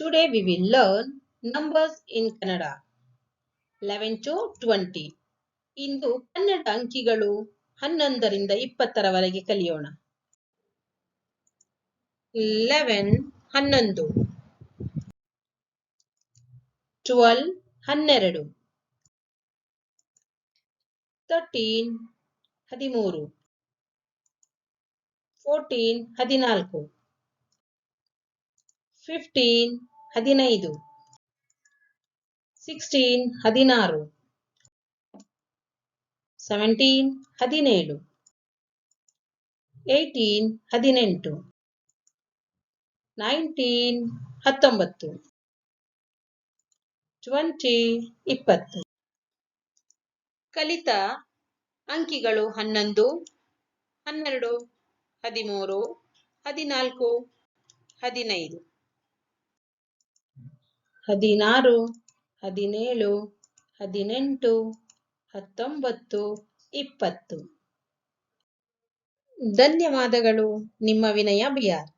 Today we will learn numbers in Kannada. 11 to 20. ಇಂದು ಕನ್ನಡ ಅಂಕಿಗಳು ಹನ್ನೊಂದರಿಂದ ಇಪ್ಪತ್ತರವರೆಗೆ ಕಲಿಯೋಣ. ಲೆವೆನ್ ಹನ್ನೊಂದು. ಟ್ವೆಲ್ ಹನ್ನೆರಡು. ತರ್ಟೀನ್ ಹದಿಮೂರು. ಫೋರ್ಟೀನ್ ಹದಿನಾಲ್ಕು. ಫಿಫ್ಟೀನ್ ಹದಿನೈದು. ಸಿಕ್ಸ್ಟೀನ್ ಹದಿನಾರು. ಸೆವೆಂಟೀನ್ ಹದಿನೇಳು. ಏಯ್ಟೀನ್ ಹದಿನೆಂಟು. ನೈನ್ಟೀನ್ ಹತ್ತೊಂಬತ್ತು. ಟ್ವೆಂಟಿ ಇಪ್ಪತ್ತು. ಕಲಿತ ಅಂಕಿಗಳು ಹನ್ನೊಂದು, ಹನ್ನೆರಡು, ಹದಿಮೂರು, ಹದಿನಾಲ್ಕು, ಹದಿನೈದು. ಹದಿನಾರು ಹದಿನೇಳು ಹದಿನೆಂಟು ಹತ್ತೊಂಬತ್ತು ಇಪ್ಪತ್ತು. ಧನ್ಯವಾದಗಳು ನಿಮ್ಮ ವಿನಯ ಬಿಆರ್